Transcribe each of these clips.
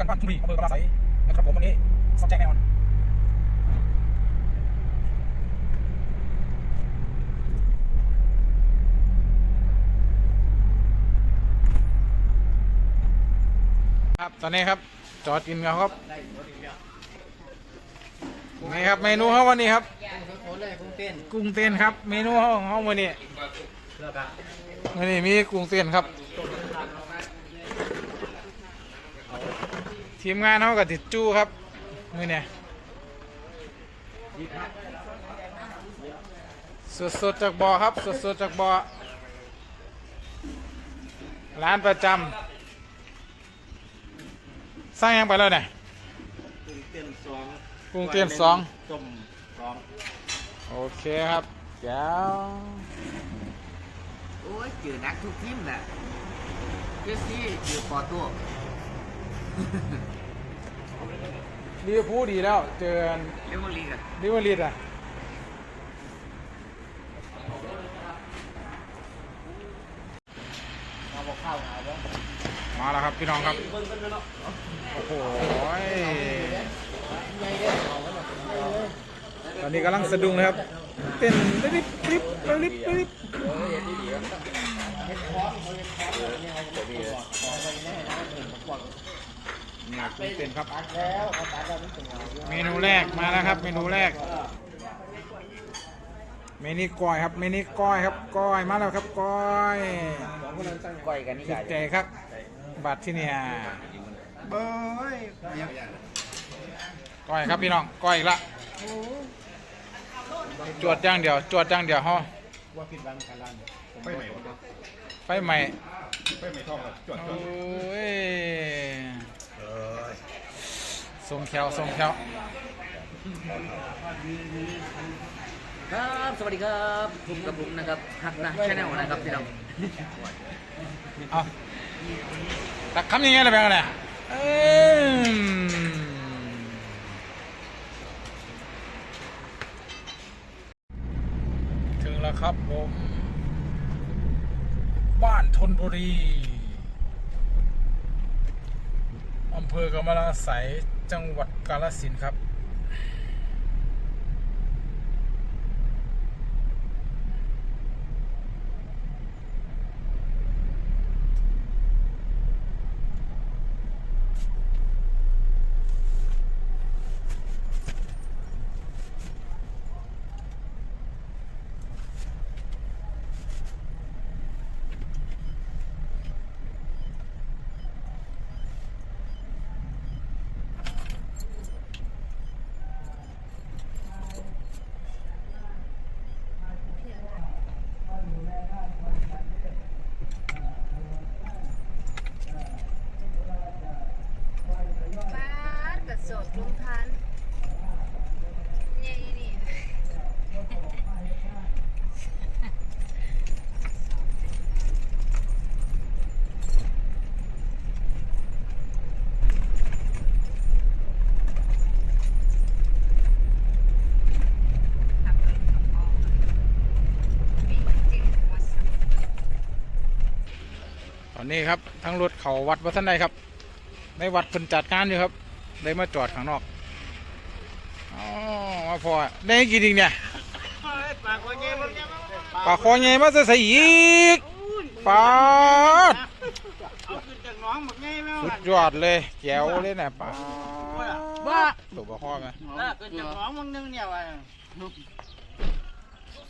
กันบ้านทุ่งรีอำเภอกำลาไสนะครับผมวันนี้สอบแจ้งแน่นอนครับตอนนี้ครับ จอดกินกันครับนี่ครับเมนูเขาวันนี้ครับกุ้งเต้นครับ เมนูเขาของเขาวันนี้วันนี้มีกุ้งเต้นครับ ทีมงานเขากับติดจู้ครับมือเนี่ยสดๆจากบ่อครับสดๆจากบ่อร้านประจำสร้างยังไปแล้วเนี่ยกุ้งเต้นสองกุ้งเต้นสองต้มสองโอเคครับแก้วโอ้ยเจอนักทุกทีมน่ะเจสซี่เจอปอตัว ดีพูดดีแล้ว เจอเรียกว่าลีกอะลิเวอร์ลีดอะมาแล้วครับพี่น้องครับ โอ้โหตอนนี้กำลังสะดุ้งเลยครับ เต้นริบริบริบริบ เนี่ยกุ้งเต้นครับเมนูแรกมาแล้วครับ เมนูแรก เมนูก้อยครับ เมนูก้อยครับก้อยมาแล้วครับก้อยก้อยกันนี่สุดใจครับ บัตรที่เนี่ยเบ้ยก้อยครับพี่น้องก้อยอีกละจวดย่างเดียว จวดย่างเดียวฮะว่าผิดบังการันไฟใหม่ไม่ไม่ชอบครับจวดโอ้ย ทรงแถวทรงแถวครับสวัสดีครับผมกับผมนะครับฮักนะชาแนลนะครับพี่น้องเอาตักคำยังไงล่ะแบงค์เนี่ยเอิ่มถึงแล้วครับผม บ้านทนบุรี อำเภอกำมะลาสายจังหวัดกาฬสินธุ์ครับานกระสอบลุงพันเนี่ยอีนี่ ตอ นนี้ครับทั้งรถเขาวัดวัดท่านใดครับ ในวัดเพิ่นจัดงานอยู่ครับได้มาจอดข้างนอกอ๋อมาพอได้กี่ดิ่งเนี่ยปากว่าเงี้ยมันปลาคอใหญ่มาใส่ใส่อีกปลาดเอาขึ้นจากน้องหมดไงแม่สุดยอดเลยแจ๋วเลยนะปลาบ้าตัวปลาคอไหมขึ้นจากน้องมึงนึงเนี่ยว่ะ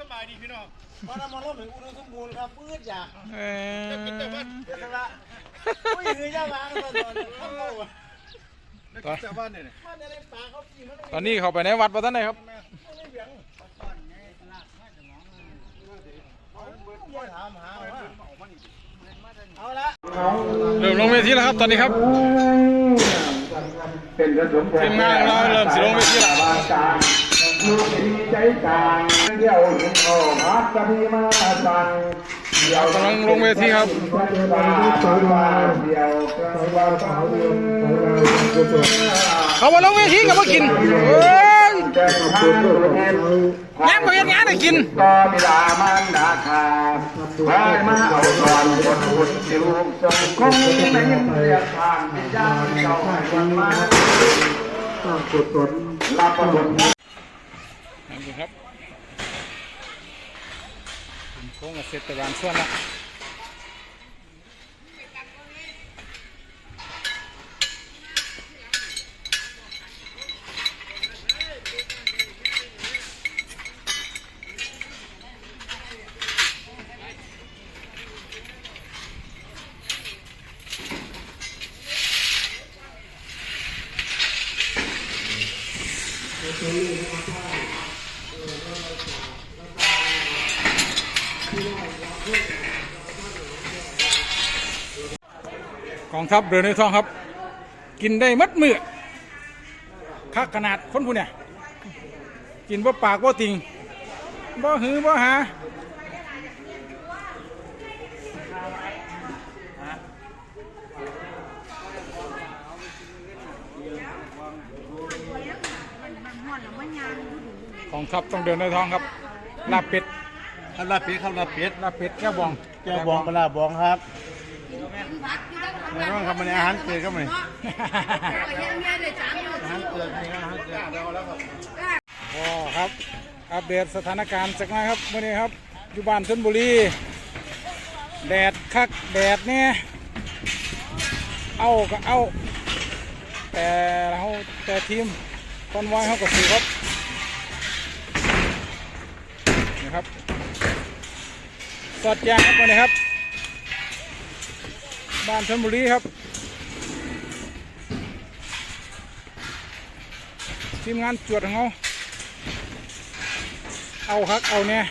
สบายดีพี่น้องพอเรามาลบถึงอุดมสมบูรณ์ครับปื้ดอยากเอ้ยใช่ปะ อุ้ยคือยาวางตอนนี้ข้างโลกแล้วกินชาวบ้านเนี่ยมันจะได้ปลาเขากินมันตอนนี้เขาไปในวัดวัดท่านใดครับถามหาว่าเอาละ เริ่มลงเวทีแล้วครับตอนนี้ครับ เป็นกระสุนทีมงานของเราเริ่มสิลงเวทีแล้วบางการลูกดีใจกลาง เดี่ยวเห็นโอ้พักกะพีมาสั่งเดี่ยวกำลังลงเวทีครับเดี่ยวกลางวันเสาร์เดียวเขามาลงเวทีกับมากินเฮ้ยแก่สุขสุขเห็นแง่บ่เฮ็ดงานให้กินต่อบิดามารดาคาพายมาเอาตอนคนบุญสิลูกทรงคงในยินเรียกทานที่ย่างเจ้าให้วันมาต้องกุศลรับผลนี่ครับเป็นโค้งเกษตรบาลส่วน องทัพเดินในท้องครับ กินได้มัดมือคักขนาดคนผู้เนี่ยกินบ่ปากบ่ติงบ่หือบ่หากองทัพต้องเดินในท้องครับลาบเป็ดข้าวลาเป็ดข้าวลาเป็ดลาบเป็ดแก้วบองแก้วบองปลาบองครับ แน่นอนครับมันอาหารเกิดครับมันอาหารเกิดนี่อาหารเกิดเราแล้วครับโอ้ครับอัปเดตสถานการณ์จากหนั้นครับเมื่อนี้ครับอยู่บ้านชนบุรีแดดคักแดดเนี่ยเอาก็เอา แต่เราแต่ทีมคอนวอยเขาก็สู้ครับนี่ครับสดยางครับวันนี้ครับ บ้านชนบุรีครับ ทีมงานจวดของเขาเอาครับเอาเนี่ย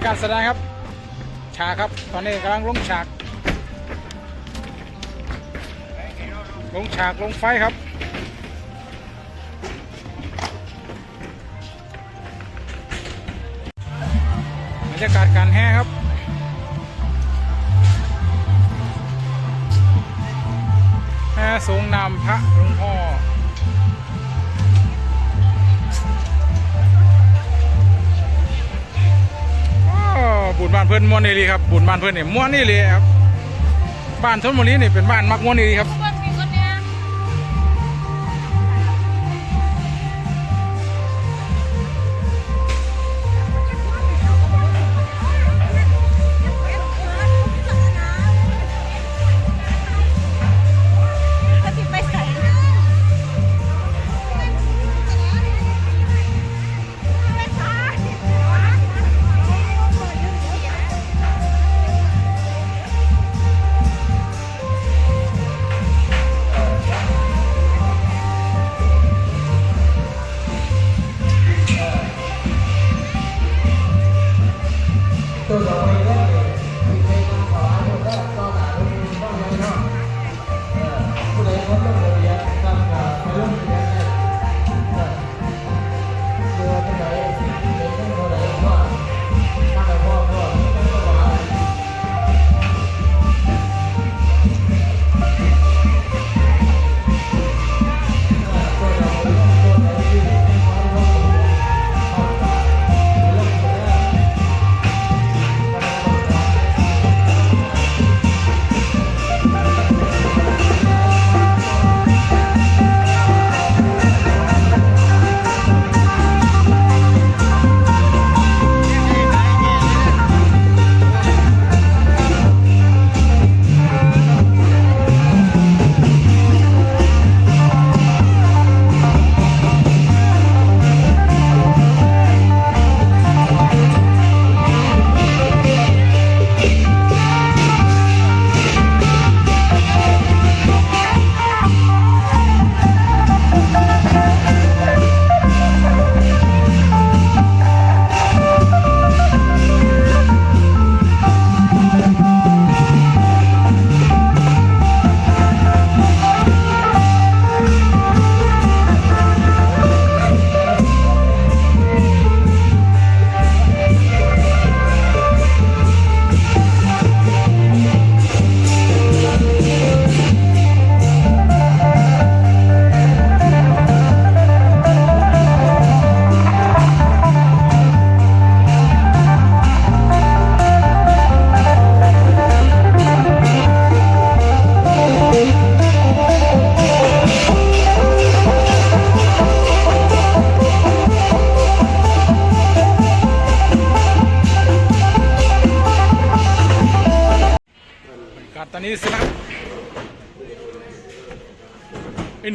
กรณ์การแสดงครับ ฉากครับ ตอนนี้กำลังลงฉาก ลงฉากลงไฟครับบรรยากาศการแห่ครับแห่ทรงนำพระหลวงพ่อ เพื่อนม่วนนี่ลีครับบุญบ้านเพื่อนนี่ม่วนนี่ลีครับบ้านชนบุรีนี่เป็นบ้านมักม้วนนี่ลีครับ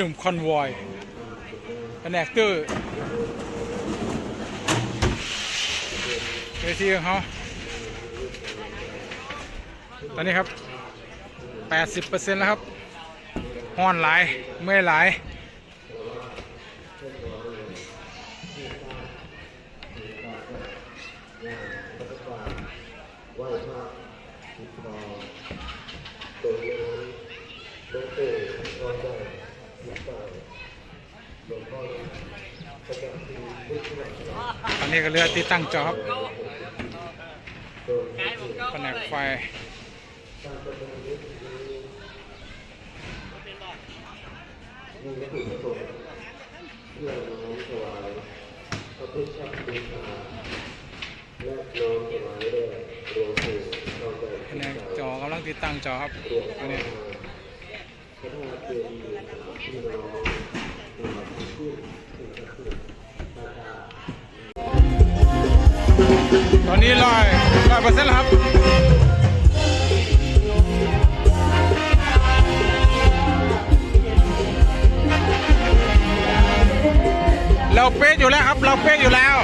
นุ่มคอนวอยแผนกตอร์เวทีของเขาตอนนี้ครับ 80%แล้วครับห้อนหลาย เมื่อยหลายต อนนี้ก็เรือติดตั้งจอครับแผนกไฟแผนกจอกำลังติดตั้งจอครับตัวนี้ ตอนนี้ร้อยร้อยเปอร์เซ็นต์แล้วครับเราเป๊ะอยู่แล้วครับ เราเป๊ะอยู่แล้ว